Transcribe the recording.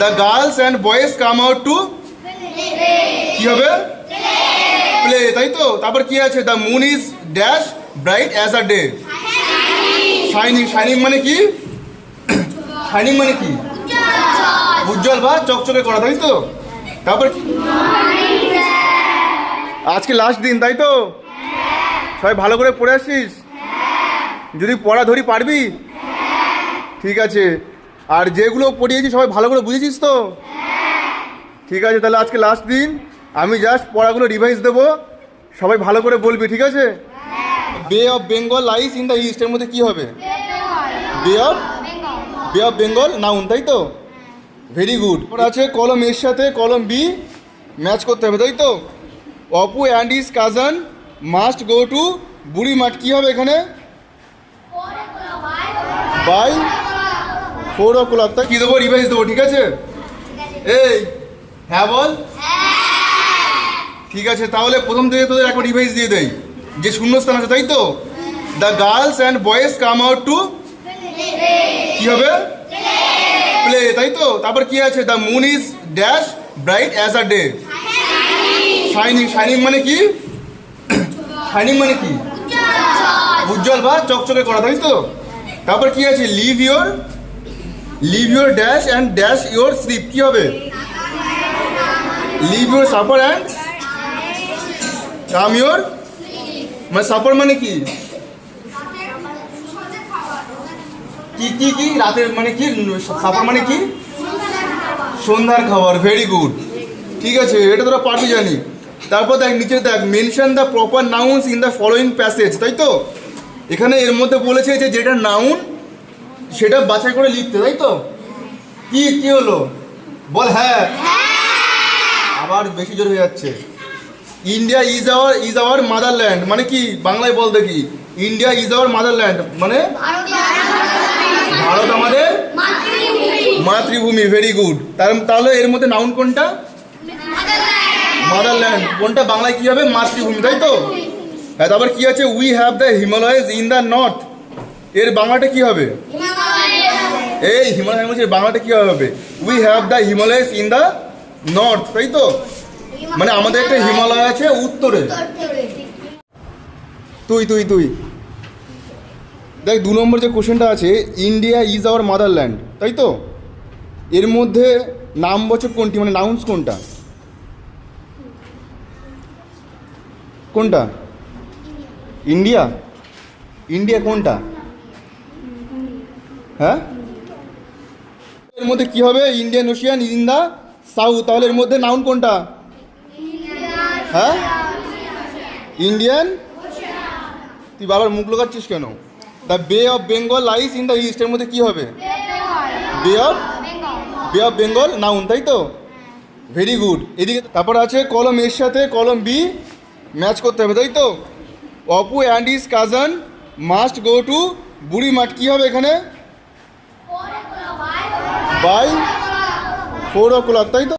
The girls and boys come out to কি হবে? Play তাই তো? তারপর কি আছে? The moon is dash bright as a day shining shining মানে কি? শাইনিং মানে কি? উজ্জ্বল বা চকচকে করা, তাই তো? তারপর? আজকে লাস্ট দিন, তাই তো? সবাই ভালো করে পড়ে আসছিস যদি পড়া ধরি পারবি? ঠিক আছে। আর যেগুলো পড়িয়েছি, সবাই ভালো করে বুঝেছিস তো? ঠিক আছে, তাহলে আজকে লাস্ট দিন। আমি জাস্ট পড়াগুলো রিভাইজ দেবো। সবাই ভালো করে বলবি, ঠিক আছে? Bay of Bengal lies in the ইস্টের মধ্যে কি হবে? বে অফ বে অফ বেঙ্গল নাউন তাই তো? ভেরি গুড ওর আছে কলম এর সাথে কলম বি ম্যাচ করতে হবে, তাই তো? Apu and his cousin must go to Buri math কী হবে এখানে? বাই ফোর ও ক্লক তা কী দেবো? রিভাইজ দেবো ঠিক আছে? এই হ্যাঁ বল। ঠিক আছে তাহলে প্রথম থেকে তোদের একবার রিভাইজ দিয়ে দেই। যে শূন্যস্থান আছে তাই তো? The girls and boys come out to কি হবে? প্লে তাই তো? তারপর কি আছে? The moon is dash bright as a day shining shining মানে কি? শাইনিং মানে কি? উজ্জ্বল। বা চকচকে করা তাই তো? তারপর কি আছে? Leave your leave your dash and dash your sleep কী হবে? Leave your supper and come your মানে সাপার মানে কি? কি কি কি? রাতের মানে কি? সাপার মানে কি? সন্ধ্যার খাবার। ভেরি গুড ঠিক আছে, এটা তোরা পারবি জানি। তারপর দেখ, নিচে দেখ mention the proper nouns in the following passage তাই তো? এখানে এর মধ্যে বলেছে যে যেটা নাউন সেটা বাছাই করে লিখতে, তাই তো? কি কি হলো? বল হ্যাঁ। আবার বেশি জোর হয়ে যাচ্ছে। India is our is our motherland মানে কি? বাংলায় বল দেখি। ইন্ডিয়া ইজ আওয়ার মাদারল্যান্ড মানে? ভারত আমাদের মাতৃভূমি ভেরি গুড তাহলে এর মধ্যে নাউন কোনটা? মাদারল্যান্ড কোনটা বাংলায় কি হবে? মাতৃভূমি, তাই তো? হ্যাঁ তারপর কি আছে? We have the Himalayas in the north এর বাংলাটা কি হবে? এই হিমালয় বলছি বাংলাটা কি হবে? We have the Himalayas in the north তাই তো? মানে আমাদের একটা হিমালয় আছে উত্তরে। তুই তুই তুই। দেখ, দু নম্বর যে কোশ্চেনটা আছে ইন্ডিয়া ইজ আওয়ার মাদারল্যান্ড তাই তো? এর মধ্যে নাম নামবাচক কোনটি? মানে নাউন্স কোনটা? কোনটা? ইন্ডিয়া ইন্ডিয়া কোনটা? হ্যাঁ? এর মধ্যে কি হবে? Indian Ocean in the south তাহলে এর মধ্যে নাউন কোনটা? হ্যাঁ? ইন্ডিয়ান তুই বাবার মুখ লোকাচ্ছিস কেন? The Bay of Bengal lies in the east এর মধ্যে কি হবে? বে অফ বে অফ বেঙ্গল নাউন তাই তো? ভেরি গুড এদিকে তারপর আছে কলম এর সাথে কলম বি ম্যাচ করতে হবে, তাই তো? Apu and his cousin must go to Buri math কী হবে এখানে? বাই ফোর ও ক্লক তাই তো?